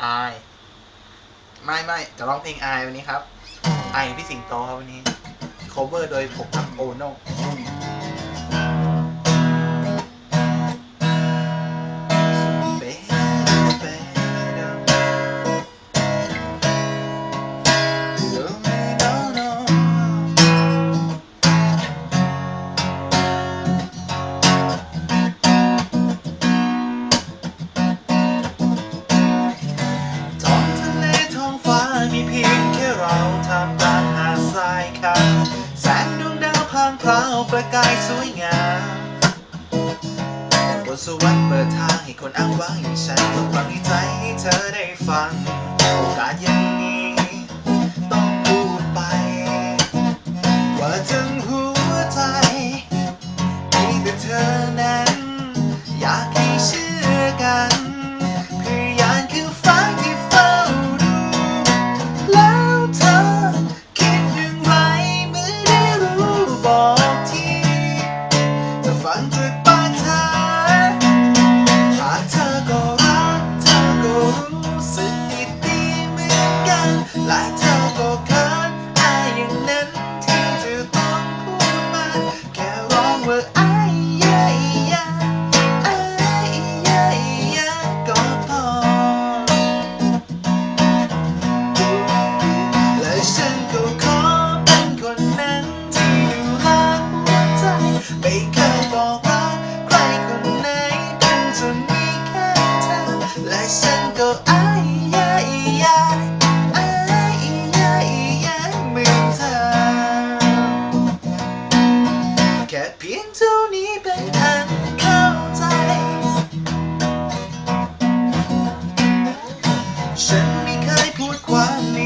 ไอาไม่ไม่จะร้องเพลงไอาวันนี้ครับไอาพี่สิงโตครับวันนี้ cover โดยผมทำโอโน่ ประกายสวยงามบนสวรรค์เปิดทางให้คนอ้างว้างอย่างฉันเปิดความในใจให้เธอได้ฟัง โอกาสยัง one.